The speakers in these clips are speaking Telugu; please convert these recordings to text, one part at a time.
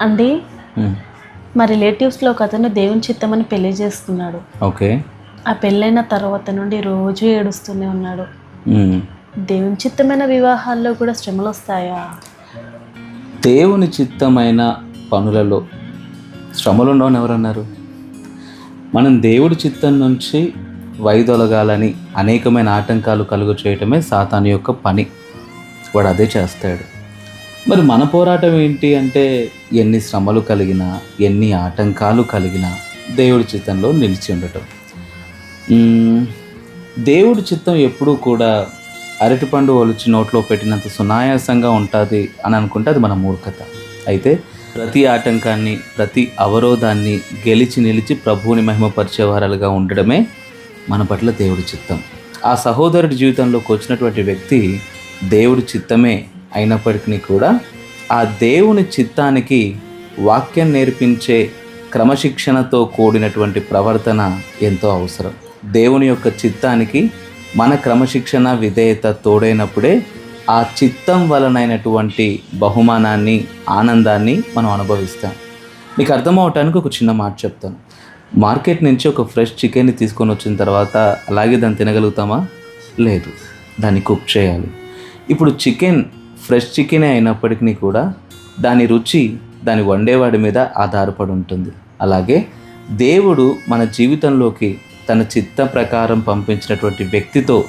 అండి మా రిలేటివ్స్లో ఒక అతను దేవుని చిత్తమని పెళ్ళి చేసుకున్నాడు ఓకే. ఆ పెళ్ళైన తర్వాత నుండి రోజు ఏడుస్తూనే ఉన్నాడు. దేవుని చిత్తమైన వివాహాల్లో కూడా శ్రమలు వస్తాయా? దేవుని చిత్తమైన పనులలో శ్రమలు ఉండవని ఎవరన్నారు? మనం దేవుడి చిత్తం నుంచి వైదొలగాలని అనేకమైన ఆటంకాలు కలుగు చేయటమే సాతాను యొక్క పని. వాడు అదే చేస్తాడు. మరి మన పోరాటం ఏంటి అంటే ఎన్ని శ్రమలు కలిగినా ఎన్ని ఆటంకాలు కలిగినా దేవుడి చిత్తంలో నిలిచి ఉండటం. దేవుడి చిత్తం ఎప్పుడూ కూడా అరటిపండు ఒలిచి నోట్లో పెట్టినంత సునాయాసంగా ఉంటుంది అని అనుకుంటే అది మన మూర్ఖత. అయితే ప్రతి ఆటంకాన్ని ప్రతి అవరోధాన్ని గెలిచి నిలిచి ప్రభువుని మహిమపరిచేవారాలుగా ఉండడమే మన పట్ల దేవుడి చిత్తం. ఆ సహోదరుడి జీవితంలోకి వచ్చినటువంటి వ్యక్తి దేవుడి చిత్తమే అయినప్పటికీ కూడా ఆ దేవుని చిత్తానికి వాక్యం నేర్పించే క్రమశిక్షణతో కూడినటువంటి ప్రవర్తన ఎంతో అవసరం. దేవుని యొక్క చిత్తానికి మన క్రమశిక్షణ విధేయత తోడైనప్పుడే ఆ చిత్తం వలనైనటువంటి బహుమానాన్ని ఆనందాన్ని మనం అనుభవిస్తాం. మీకు అర్థం అవటానికి ఒక చిన్న మాట చెప్తాను. మార్కెట్ నుంచి ఒక ఫ్రెష్ చికెన్ని తీసుకొని వచ్చిన తర్వాత అలాగే దాన్ని తినగలుగుతామా? లేదు. దాన్ని కుక్ చేయాలి. ఇప్పుడు చికెన్ ఫ్రెష్ చికెనే అయినప్పటికీ కూడా దాని రుచి దాని వండేవాడి మీద ఆధారపడి ఉంటుంది. అలాగే దేవుడు మన జీవితంలోకి తన చిత్త ప్రకారం పంపించినటువంటి వ్యక్తితో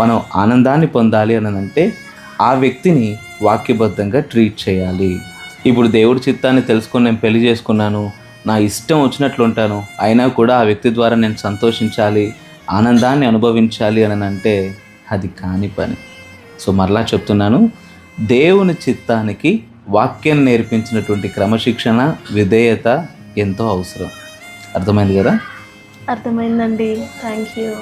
మనం ఆనందాన్ని పొందాలి అని అంటే ఆ వ్యక్తిని వాక్యబద్ధంగా ట్రీట్ చేయాలి. ఇప్పుడు దేవుడి చిత్తాన్ని తెలుసుకొని నేను పెళ్ళి చేసుకున్నాను నా ఇష్టం వచ్చినట్లు ఉంటాను అయినా కూడా ఆ వ్యక్తి ద్వారా నేను సంతోషించాలి ఆనందాన్ని అనుభవించాలి అని అంటే అది కాని పని. సో మరలా చెప్తున్నాను దేవుని చిత్తానికి వాక్యం నేర్పించినటువంటి క్రమశిక్షణ విధేయత ఎంతో అవసరం. అర్థమైంది కదా? అర్థమైందండి. Thank you.